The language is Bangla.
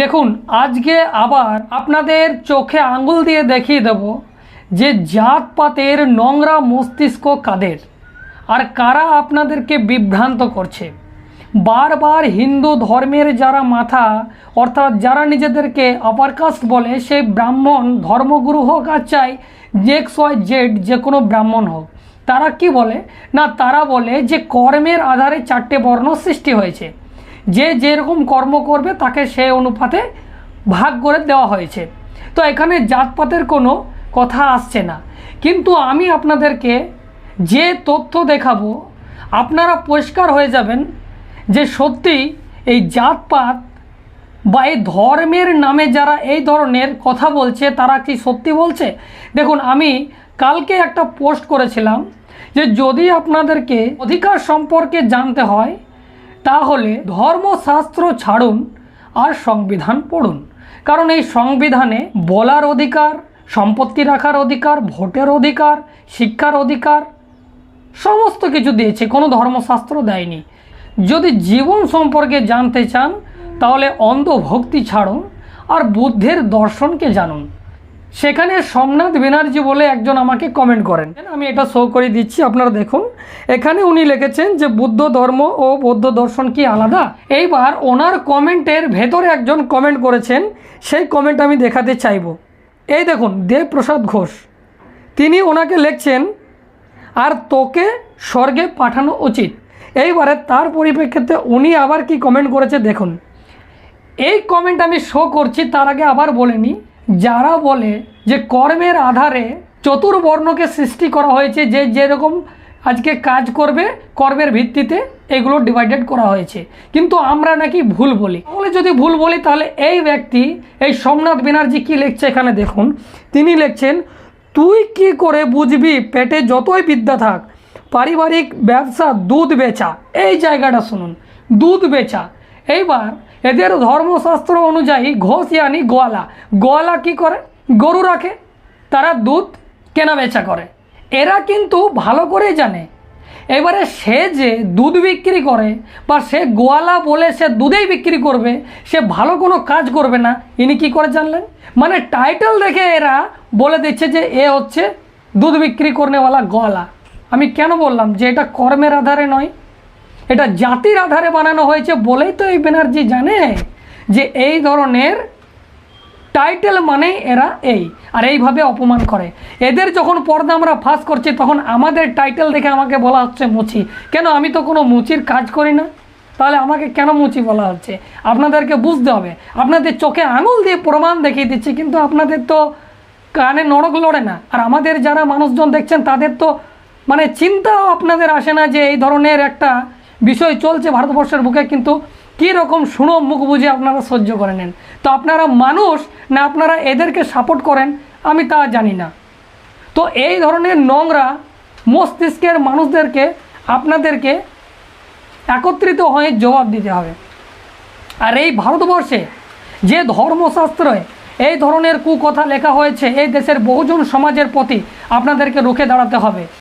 দেখুন, আজকে আবার আপনাদের চোখে আঙুল দিয়ে দেখিয়ে দেব যে জাতপাতের নোংরা মস্তিষ্ক কাদের আর কারা আপনাদেরকে বিভ্রান্ত করছে। বারবার হিন্দু ধর্মের যারা মাথা, অর্থাৎ যারা নিজেদেরকে আপার কাস্ট বলে সেই ব্রাহ্মণ ধর্মগুরু হোক আর চাই জেক্স ওয়াই জেড যে কোনো ব্রাহ্মণ হোক, তারা কি বলে? না, তারা বলে যে কর্মের আধারে চারটে বর্ণ সৃষ্টি হয়েছে। যে যেরকম কর্ম করবে তাকে সে অনুপাতে ভাগ করে দেওয়া হয়েছে। তো এখানে জাতপাতের কোনো কথা আসছে না। কিন্তু আমি আপনাদেরকে যে তথ্য দেখাবো, আপনারা পরিষ্কার হয়ে যাবেন যে সত্যি এই জাতপাত বা এই ধর্মের নামে যারা এই ধরনের কথা বলছে, তারা কি সত্যি বলছে? দেখুন, আমি কালকে একটা পোস্ট করেছিলাম যে যদি আপনাদেরকে অধিকার সম্পর্কে জানতে হয় তাহলে ধর্মশাস্ত্র ছাড়ুন আর সংবিধান পড়ুন। কারণ এই সংবিধানে বলার অধিকার, সম্পত্তি রাখার অধিকার, ভোটের অধিকার, শিক্ষার অধিকার সমস্ত কিছু দিয়েছে, কোনো ধর্মশাস্ত্র দেয়নি। যদি জীবন সম্পর্কে জানতে চান, তাহলে অন্ধভক্তি ছাড়ুন আর বুদ্ধের দর্শনকে জানুন। সেখানে সোমনাথ ব্যানার্জি বলে একজন আমাকে কমেন্ট করেন। আমি এটা শো করে দিচ্ছি, আপনারা দেখুন। এখানে উনি লিখেছেন যে বুদ্ধ ধর্ম ও বৌদ্ধ দর্শন কি আলাদা? এইবার ওনার কমেন্টের ভেতরে একজন কমেন্ট করেছেন, সেই কমেন্ট আমি দেখাতে চাইব। এই দেখুন, দেবপ্রসাদ ঘোষ। তিনি ওনাকে লিখছেন, আর তোকে স্বর্গে পাঠানো উচিত। এইবারে তার পরিপ্রেক্ষিতে উনি আবার কি কমেন্ট করেছে দেখুন। এই কমেন্ট আমি শো করছি, তার আগে আবার বলে নিই। যারা বলে যে কর্মের আধারে চতুর্বর্ণকে সৃষ্টি করা হয়েছে, যে যেরকম আজকে কাজ করবে, কর্মের ভিত্তিতে এগুলো ডিভাইডেড করা হয়েছে। কিন্তু আমরা নাকি ভুল বলি। তাহলে যদি ভুল বলি, তাহলে এই ব্যক্তি, এই সোমনাথ ব্যানার্জি কী লিখছে এখানে দেখুন। তিনি লিখছেন, তুই কি করে বুঝবি পেটে যতই বিদ্যা থাক, পারিবারিক ব্যবসা দুধ বেচা। এই জায়গাটা শুনুন, দুধ বেচা। এইবার এদের ধর্মশাস্ত্র অনুযায়ী ঘোষ ইয়ানি গোয়ালা। গোয়ালা কি করে? গরু রাখে, তারা দুধ কেনা বেচা করে। এরা কিন্তু ভালো করেই জানে। এবারে সে যে দুধ বিক্রি করে বা সে গোয়ালা বলে সে দুধেই বিক্রি করবে, সে ভালো কোনো কাজ করবে না। ইনি কি করে জানলেন? মানে টাইটেল দেখে এরা বলে দিচ্ছে যে এ হচ্ছে দুধ বিক্রি করনেওয়ালা গোয়ালা। আমি কেন বললাম যে এটা কর্মের আধারে নয়? এটা জাতির আধারে বানানো হয়েছে বলেই তো এই ব্যানার্জি জানে যে এই ধরনের টাইটেল মানে এরা এই, আর এইভাবে অপমান করে। এদের যখন পর্দা আমরা ফাঁস করছি, তখন আমাদের টাইটেল দেখে আমাকে বলা হচ্ছে মুচি। কেন আমি তো কোনো মুচির কাজ করি না? তাহলে আমাকে কেন মুচি বলা হচ্ছে? আপনাদেরকে বুঝতে হবে। আপনাদের চোখে আঙুল দিয়ে প্রমাণ দেখিয়ে দিচ্ছি, কিন্তু আপনাদের তো কানে নরক লড়ে না। আর আমাদের যারা মানুষজন দেখছেন, তাদের তো মানে চিন্তাও আপনাদের আসে না যে এই ধরনের একটা বিষয় চলছে ভারতবর্ষের বুকে, কিন্তু কী রকম শুনো মুখ বুঝে আপনারা সহ্য করে নেন? তো আপনারা মানুষ না আপনারা এদেরকে সাপোর্ট করেন? আমি তা জানি না। তো এই ধরনের নোংরা মস্তিষ্কের মানুষদেরকে আপনাদেরকে একত্রিত হয়ে জবাব দিতে হবে। আর এই ভারতবর্ষে যে ধর্মশাস্ত্রে এই ধরনের কুকথা লেখা হয়েছে, এই দেশের বহুজন সমাজের প্রতি আপনাদেরকে রুখে দাঁড়াতে হবে।